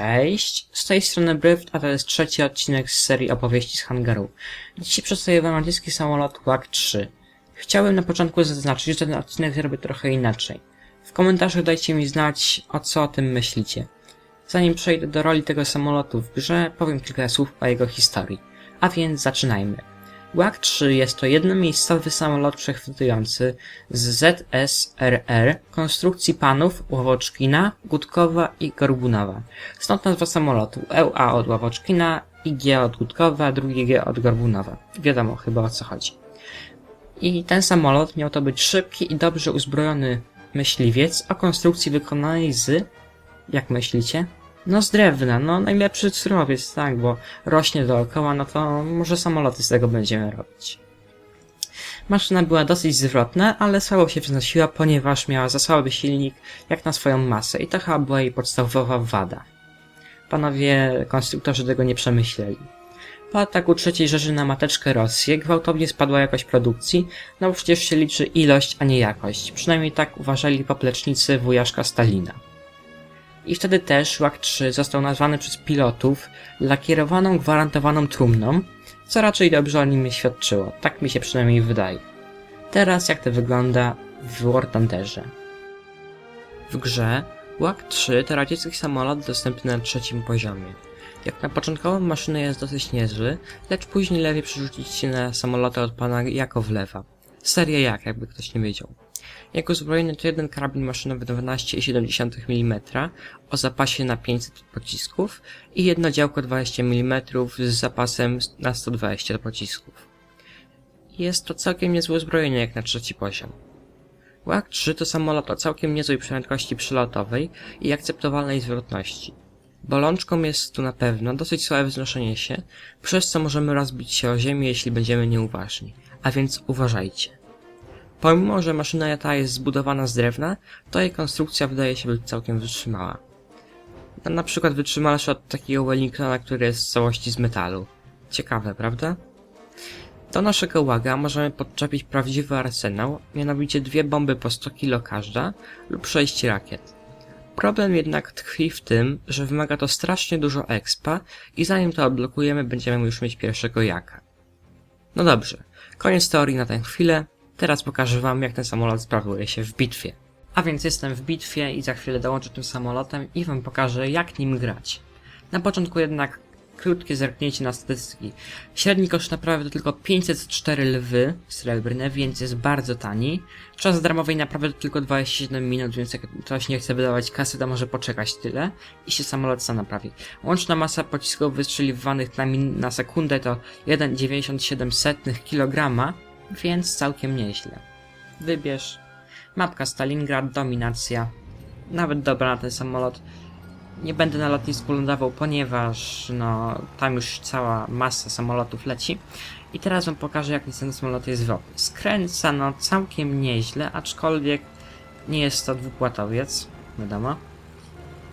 Cześć, z tej strony Bryft, a to jest trzeci odcinek z serii opowieści z hangaru. Dzisiaj przedstawię wam rosyjski samolot WAG 3. Chciałem na początku zaznaczyć, że ten odcinek zrobię trochę inaczej. W komentarzach dajcie mi znać, o co o tym myślicie. Zanim przejdę do roli tego samolotu w grze, powiem kilka słów o jego historii. A więc zaczynajmy. WAG 3 jest to jednomiejscowy samolot przechwytujący z ZSRR konstrukcji panów Ławoczkina, Gutkowa i Gorbunowa. Stąd nazwa samolotu EUA od Ławoczkina, IG od Gutkowa, drugi G od Gorbunowa. Wiadomo chyba o co chodzi. I ten samolot miał to być szybki i dobrze uzbrojony myśliwiec o konstrukcji wykonanej z, jak myślicie? No z drewna, no najlepszy surowiec, tak, bo rośnie dookoła, no to może samoloty z tego będziemy robić. Maszyna była dosyć zwrotna, ale słabo się wznosiła, ponieważ miała za słaby silnik jak na swoją masę i to chyba była jej podstawowa wada. Panowie konstruktorzy tego nie przemyśleli. Po ataku III Rzeszy na mateczkę Rosję gwałtownie spadła jakość produkcji, no bo przecież się liczy ilość, a nie jakość. Przynajmniej tak uważali poplecznicy wujaszka Stalina. I wtedy też WAG 3 został nazwany przez pilotów lakierowaną gwarantowaną trumną, co raczej dobrze o nim świadczyło, tak mi się przynajmniej wydaje. Teraz jak to wygląda w War Thunderze. W grze WAG 3 to radziecki samolot dostępny na trzecim poziomie. Jak na początkową maszynę jest dosyć niezły, lecz później lepiej przerzucić się na samoloty od pana Jakowlewa. Seria Jak, jakby ktoś nie wiedział. Jego uzbrojenie to jeden karabin maszynowy 12,7 mm o zapasie na 500 pocisków i jedno działko 20 mm z zapasem na 120 pocisków. Jest to całkiem niezłe uzbrojenie jak na trzeci poziom. WAG 3 to samolot o całkiem niezłej prędkości przelotowej i akceptowalnej zwrotności. Bolączką jest tu na pewno dosyć słabe wznoszenie się, przez co możemy rozbić się o ziemię, jeśli będziemy nieuważni. A więc uważajcie. Pomimo, że maszyna ta jest zbudowana z drewna, to jej konstrukcja wydaje się być całkiem wytrzymała. No, na przykład wytrzymalsza od takiego Wellingtona, który jest w całości z metalu. Ciekawe, prawda? Do naszego łaga możemy podczepić prawdziwy arsenał, mianowicie dwie bomby po 100 kg każda lub 6 rakiet. Problem jednak tkwi w tym, że wymaga to strasznie dużo expa i zanim to odblokujemy będziemy już mieć pierwszego jaka. No dobrze, koniec teorii na tę chwilę, Teraz pokażę wam, jak ten samolot sprawuje się w bitwie. A więc jestem w bitwie i za chwilę dołączę tym samolotem i wam pokażę, jak nim grać. Na początku jednak krótkie zerknięcie na statystyki. Średni koszt naprawy to tylko 504 lwy srebrne, więc jest bardzo tani. Czas darmowej naprawy to tylko 27 minut, więc jak ktoś nie chce wydawać kasy, to może poczekać tyle i się samolot sam naprawi. Łączna masa pocisków wystrzeliwanych na, na sekundę to 1,97 kg, więc całkiem nieźle. Wybierz. Mapka Stalingrad, dominacja. Nawet dobra na ten samolot. Nie będę na lotnisku lądował, ponieważ no tam już cała masa samolotów leci. I teraz wam pokażę jak ten samolot jest zwrotny. Skręca no całkiem nieźle, aczkolwiek nie jest to dwupłatowiec, wiadomo.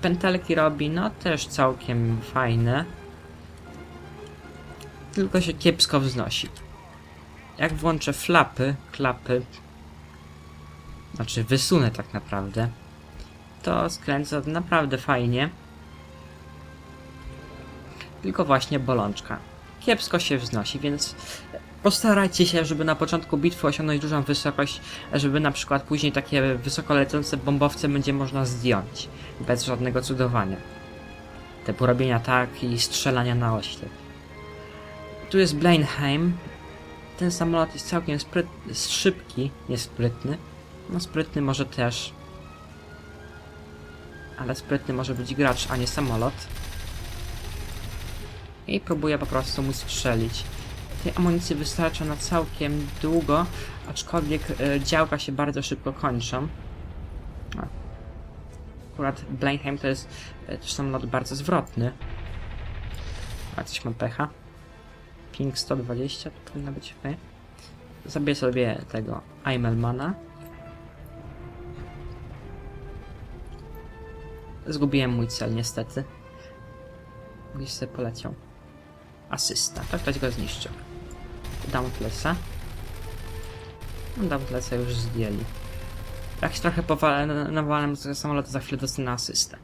Pętelki robi no też całkiem fajne. Tylko się kiepsko wznosi. Jak włączę flapy, klapy, znaczy wysunę tak naprawdę, to skręca naprawdę fajnie. Tylko właśnie bolączka. Kiepsko się wznosi, więc postarajcie się, żeby na początku bitwy osiągnąć dużą wysokość, żeby na przykład później takie wysoko lecące bombowce będzie można zdjąć. Bez żadnego cudowania. Te porobienia tak i strzelania na oślep. Tu jest Blenheim, ten samolot jest całkiem sprytny, szybki, niesprytny. No sprytny może też. Ale sprytny może być gracz, a nie samolot. I próbuję po prostu mu strzelić. Tej amunicji wystarcza na całkiem długo, aczkolwiek e, działka się bardzo szybko kończą. A. Akurat Blenheim to jest też samolot bardzo zwrotny. A coś mam pecha. Ping 120 to powinno być ok. Zabiję sobie tego Eimelmana. Zgubiłem mój cel niestety. Gdzieś sobie poleciał. Asysta. Tak ktoś go zniszczył. Dauntlessa. No Dauntlessa już zdjęli. Jak się trochę nawalałem z samolotu, za chwilę dostanę asystę.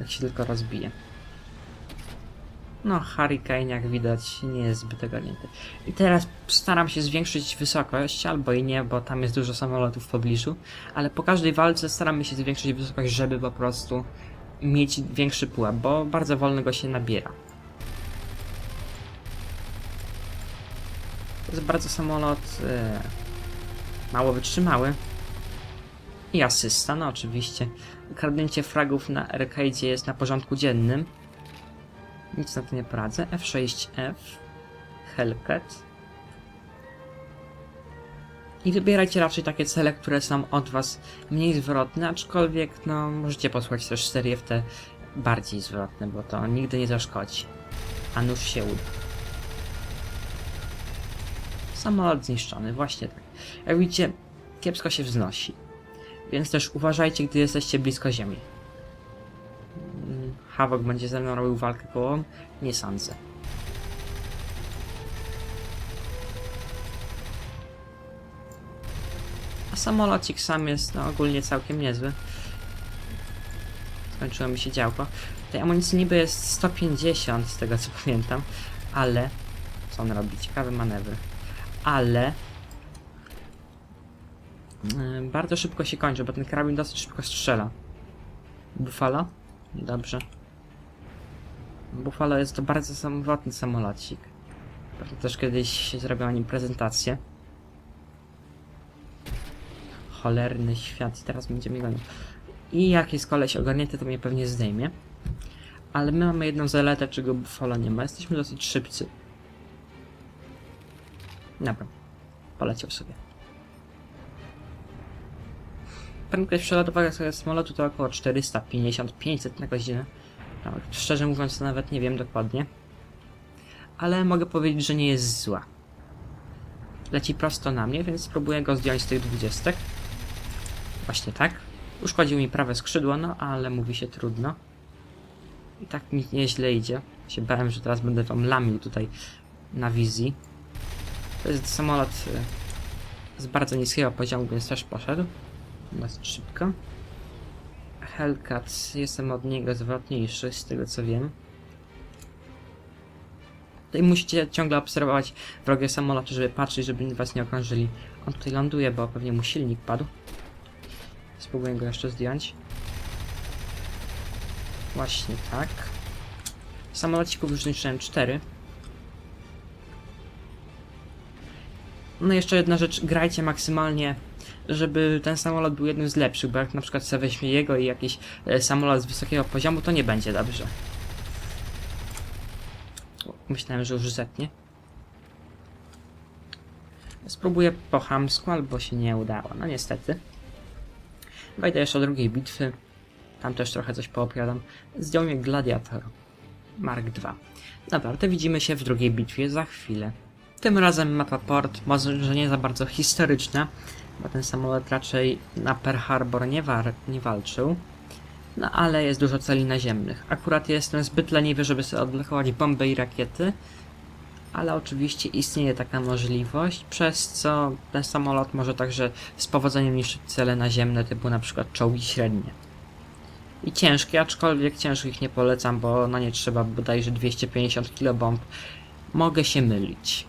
Jak się tylko rozbije. No, Hurricane jak widać nie jest zbyt ogarnięty. I teraz staram się zwiększyć wysokość, albo i nie, bo tam jest dużo samolotów w pobliżu, ale po każdej walce staramy się zwiększyć wysokość, żeby po prostu mieć większy pułap, bo bardzo wolno go się nabiera. To jest bardzo samolot e, mało wytrzymały. I asysta, no oczywiście. Kradnięcie fragów na arcade jest na porządku dziennym. Nic na to nie poradzę. F6F. Hellcat. I wybierajcie raczej takie cele, które są od was mniej zwrotne, aczkolwiek no możecie posłać też serię w te bardziej zwrotne, bo to nigdy nie zaszkodzi. A nuż się uda. Samolot zniszczony, właśnie tak. Jak widzicie, kiepsko się wznosi. Więc też uważajcie, gdy jesteście blisko ziemi. Havok będzie ze mną robił walkę koło? Nie sądzę. A samolocik sam jest no, ogólnie całkiem niezły. Skończyło mi się działko. Tej amunicji niby jest 150 z tego co pamiętam, ale... Co on robi? Ciekawe manewry. Ale... Bardzo szybko się kończy, bo ten karabin dosyć szybko strzela. Buffalo? Dobrze. Buffalo jest to bardzo samotny samolocik. Pewnie też kiedyś zrobią o nim prezentację. Cholerny świat, i teraz będzie mi gonił. I jak jest koleś ogarnięty, to mnie pewnie zdejmie. Ale my mamy jedną zaletę, czego Buffalo nie ma. Jesteśmy dosyć szybcy. Dobra. Poleciał sobie. Prędkość przelatowa z samolotu to około 450-500 na godzinę. Tak, szczerze mówiąc, to nawet nie wiem dokładnie. Ale mogę powiedzieć, że nie jest zła. Leci prosto na mnie, więc spróbuję go zdjąć z tych 20. Właśnie tak. Uszkodził mi prawe skrzydło, no ale mówi się trudno. I tak mi nieźle idzie. Się bałem, że teraz będę wam lamił tutaj na wizji. To jest samolot y, z bardzo niskiego poziomu, więc też poszedł. Dosyć szybko. Hellcat, jestem od niego zwrotniejszy, z tego co wiem. Tutaj musicie ciągle obserwować wrogie samoloty, żeby patrzeć, żeby was nie okrążyli. On tutaj ląduje, bo pewnie mu silnik padł. Spróbuję go jeszcze zdjąć. Właśnie tak. Samolocików już zniszczyłem 4. No i jeszcze jedna rzecz, grajcie maksymalnie, żeby ten samolot był jednym z lepszych, bo jak na przykład sobie weźmie jego i jakiś e, samolot z wysokiego poziomu, to nie będzie dobrze. Myślałem, że już zetnie. Spróbuję po chamsku, albo się nie udało. No niestety. Wejdę jeszcze do drugiej bitwy. Tam też trochę coś poopowiadam. Zdjął mnie Gladiator Mark II. Dobra, to widzimy się w drugiej bitwie za chwilę. Tym razem mapa port, może nie za bardzo historyczna, bo ten samolot raczej na Pearl Harbor nie, nie walczył. No ale jest dużo celi naziemnych. Akurat jestem zbyt leniwy, żeby sobie odblokować bomby i rakiety, ale oczywiście istnieje taka możliwość, przez co ten samolot może także z powodzeniem niszczyć cele naziemne, typu na przykład czołgi średnie. I ciężkie, aczkolwiek ciężkich nie polecam, bo na nie trzeba bodajże 250 kilobomb. Mogę się mylić.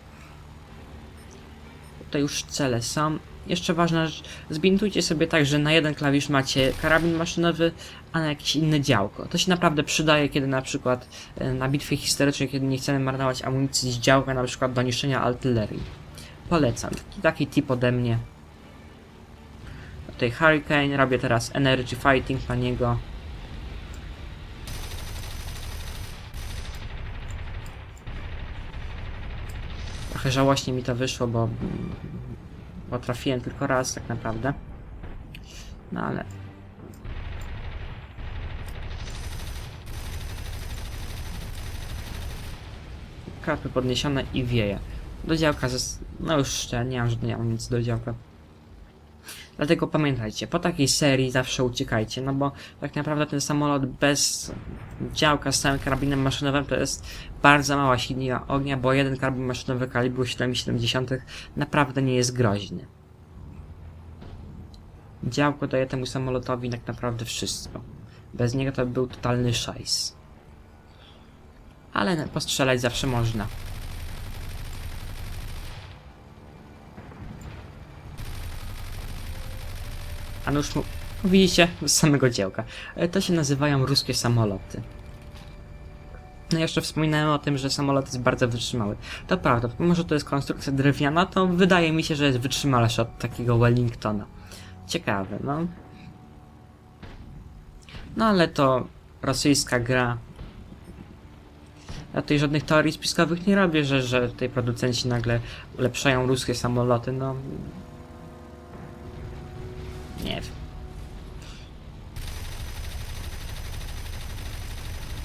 Tutaj już cele są. Jeszcze ważna rzecz, zbintujcie sobie tak, że na jeden klawisz macie karabin maszynowy, a na jakieś inne działko. To się naprawdę przydaje, kiedy na przykład e, na bitwie historycznej, kiedy nie chcemy marnować amunicji z działka, na przykład do niszczenia artylerii. Polecam. Taki, taki tip ode mnie. Tutaj Hurricane, robię teraz Energy Fighting na niego. Trochę żałośnie mi to wyszło, bo, bo trafiłem tylko raz tak naprawdę. No ale... Karpy podniesione i wieje. Do działka, zes- no już nie mam żadnej amunicji do działka. Dlatego pamiętajcie, po takiej serii zawsze uciekajcie, no bo tak naprawdę ten samolot bez działka z całym karabinem maszynowym to jest bardzo mała silnika ognia, bo jeden karabin maszynowy kalibru 7,7 naprawdę nie jest groźny. Działko daje temu samolotowi tak naprawdę wszystko. Bez niego to by był totalny szajs. Ale postrzelać zawsze można. A no już mu... Widzicie? Z samego dziełka. E, To się nazywają ruskie samoloty. No jeszcze wspominałem o tym, że samolot jest bardzo wytrzymały. To prawda, mimo że to jest konstrukcja drewniana, to wydaje mi się, że jest wytrzymalsza od takiego Wellingtona. Ciekawe, no. No ale to rosyjska gra. Ja tutaj żadnych teorii spiskowych nie robię, że, że tutaj producenci nagle ulepszają ruskie samoloty, no. Nie wiem.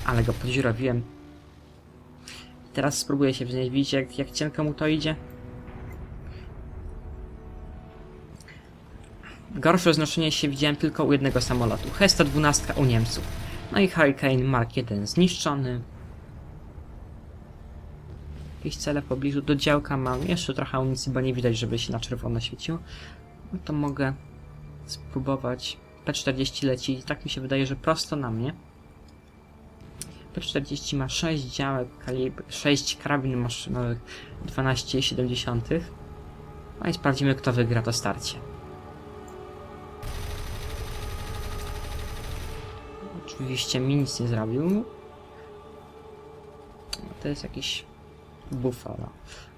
Ale go podziurawiłem. Teraz spróbuję się wznieść. Widzicie, jak, jak cienko mu to idzie? Gorsze znoszenie się widziałem tylko u jednego samolotu. H-112 u Niemców. No i Hurricane Mark 1 zniszczony. Jakieś cele w pobliżu. Do działka mam jeszcze trochę amunicji, bo nie widać, żeby się na czerwono świeciło. No to mogę spróbować. P40 leci i tak mi się wydaje, że prosto na mnie. P40 ma 6 działek kalibr, 6 karabin maszynowych 12,7. No i sprawdzimy, kto wygra to starcie. Oczywiście mi nic nie zrobił. To jest jakiś Buffalo.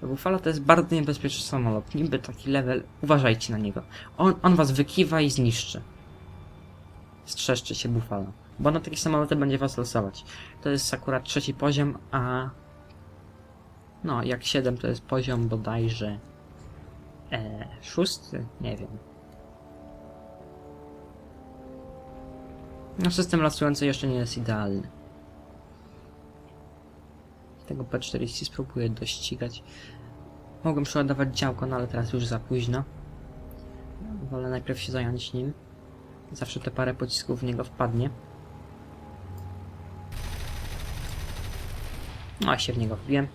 Buffalo to jest bardzo niebezpieczny samolot. Niby taki level. Uważajcie na niego. On, on was wykiwa i zniszczy. Strzeżcie się Buffalo. Bo na takie samoloty będzie was losować. To jest akurat trzeci poziom, a... No, jak 7 to jest poziom bodajże... E, szósty? Nie wiem. No, system losujący jeszcze nie jest idealny. Tego P40 spróbuję dościgać. Mogłem przeładować działko, no ale teraz już za późno. Wolę najpierw się zająć nim. Zawsze te parę pocisków w niego wpadnie. No, się w niego wbiłem.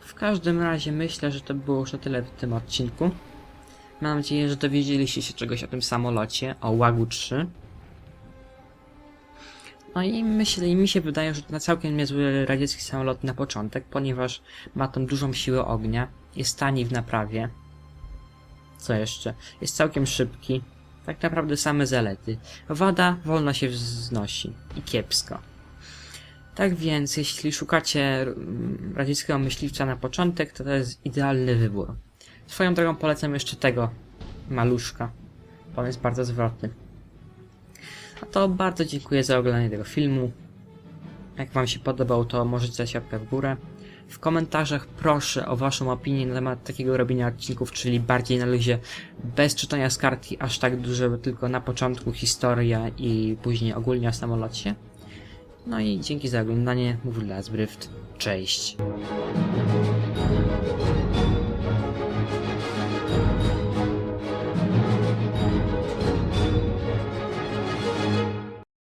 W każdym razie myślę, że to było już na tyle w tym odcinku. Mam nadzieję, że dowiedzieliście się czegoś o tym samolocie, o Łagu 3. No i myślę, mi się wydaje, że to na całkiem niezły radziecki samolot na początek, ponieważ ma tą dużą siłę ognia, jest tani w naprawie. Co jeszcze? Jest całkiem szybki. Tak naprawdę same zalety. Wada wolno się wznosi. I kiepsko. Tak więc, jeśli szukacie mm, radzieckiego myśliwca na początek, to to jest idealny wybór. Swoją drogą polecam jeszcze tego maluszka. On jest bardzo zwrotny. A to bardzo dziękuję za oglądanie tego filmu. Jak Wam się podobał, to możecie dać w górę. W komentarzach proszę o Waszą opinię na temat takiego robienia odcinków, czyli bardziej na luzie, bez czytania z kartki aż tak dużo, tylko na początku historia i później ogólnie o samolocie. No i dzięki za oglądanie. Mówił Las Bryft. Cześć.